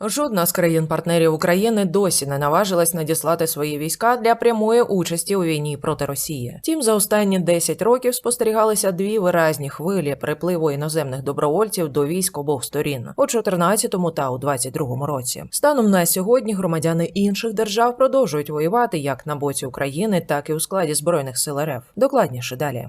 Жодна з країн-партнерів України досі не наважилась надіслати свої війська для прямої участі у війні проти Росії. Втім, за останні 10 років спостерігалися дві виразні хвилі припливу іноземних добровольців до військ обох сторін у 14-му та у 22-му році. Станом на сьогодні громадяни інших держав продовжують воювати як на боці України, так і у складі збройних сил РФ. Докладніше далі.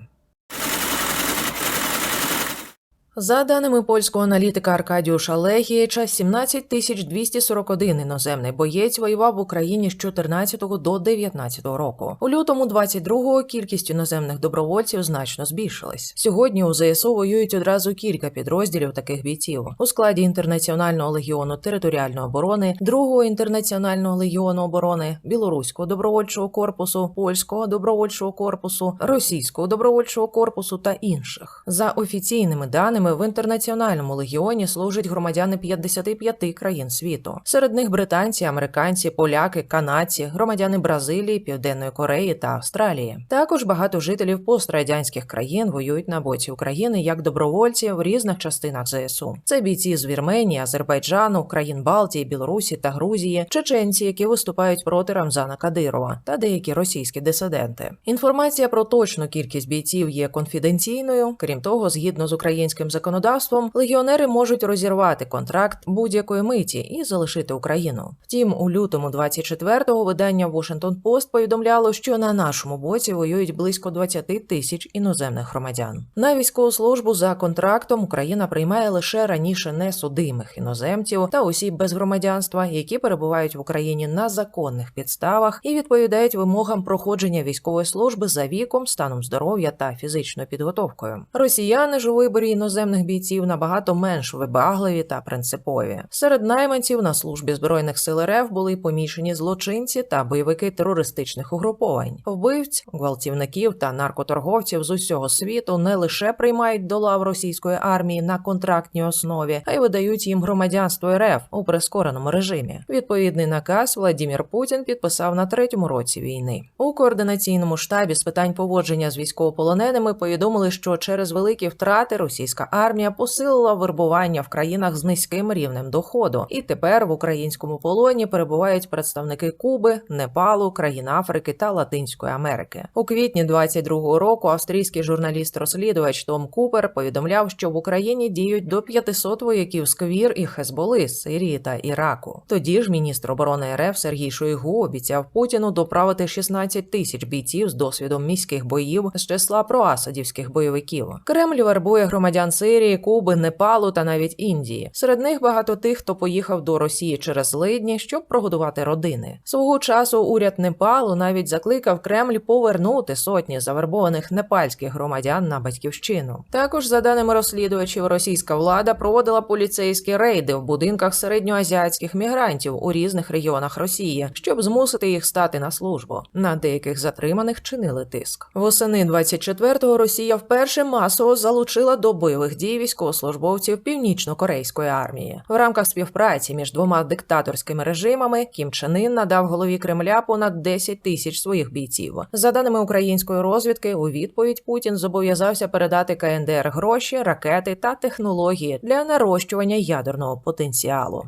За даними польського аналітика Аркадіуша Легієча, 17 тисяч 241 іноземний боєць воював в Україні з 14 до 19 року. У лютому 22-го кількість іноземних добровольців значно збільшилась. Сьогодні у ЗСУ воюють одразу кілька підрозділів таких бійців у складі інтернаціонального легіону територіальної оборони, другого інтернаціонального легіону оборони, білоруського добровольчого корпусу, польського добровольчого корпусу, російського добровольчого корпусу та інших. За офіційними даними в інтернаціональному легіоні служать громадяни 55 країн світу. Серед них британці, американці, поляки, канадці, громадяни Бразилії, Південної Кореї та Австралії. Також багато жителів пострадянських країн воюють на боці України як добровольці в різних частинах ЗСУ. Це бійці з Вірменії, Азербайджану, країн Балтії, Білорусі та Грузії, чеченці, які виступають проти Рамзана Кадирова, та деякі російські дисиденти. Інформація про точну кількість бійців є конфіденційною. Крім того, згідно з українським законодавством, легіонери можуть розірвати контракт будь-якої миті і залишити Україну. Втім, у лютому 24-го видання Washington Post повідомляло, що на нашому боці воюють близько 20 тисяч іноземних громадян. На військову службу за контрактом Україна приймає лише раніше несудимих іноземців та осіб без громадянства, які перебувають в Україні на законних підставах і відповідають вимогам проходження військової служби за віком, станом здоров'я та фізичною підготовкою. Росіяни ж у виборі іноземних бійців набагато менш вибагливі та принципові. Серед найманців на службі збройних сил РФ були помішані злочинці та бойовики терористичних угруповань. Вбивць, гвалтівників та наркоторговців з усього світу не лише приймають до лав російської армії на контрактній основі, а й видають їм громадянство РФ у прискореному режимі. Відповідний наказ Владімір Путін підписав на третьому році війни. У координаційному штабі з питань поводження з військовополоненими повідомили, що через великі втрати російська армія посилила вербування в країнах з низьким рівнем доходу, і тепер в українському полоні перебувають представники Куби, Непалу, країн Африки та Латинської Америки. У квітні 22-го року австрійський журналіст-розслідувач Том Купер повідомляв, що в Україні діють до 500 вояків з Квір і Хезболи з Сирії та Іраку. Тоді ж міністр оборони РФ Сергій Шойгу обіцяв Путіну доправити 16 тисяч бійців з досвідом міських боїв з числа проасадівських бойовиків. Кремль вербує громадян Сирії, Куби, Непалу та навіть Індії. Серед них багато тих, хто поїхав до Росії через лидні, щоб прогодувати родини. Свого часу уряд Непалу навіть закликав Кремль повернути сотні завербованих непальських громадян на батьківщину. Також, за даними розслідувачів, російська влада проводила поліцейські рейди в будинках середньоазіатських мігрантів у різних регіонах Росії, щоб змусити їх стати на службу. На деяких затриманих чинили тиск. Восени 24-го Росія вперше масово залучила до бойових дій військовослужбовців північно-корейської армії. В рамках співпраці між двома диктаторськими режимами Кім Чен Ін надав голові Кремля понад 10 тисяч своїх бійців. За даними української розвідки, у відповідь Путін зобов'язався передати КНДР гроші, ракети та технології для нарощування ядерного потенціалу.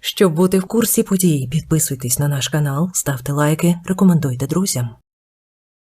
Щоб бути в курсі подій, підписуйтесь на наш канал, ставте лайки, рекомендуйте друзям.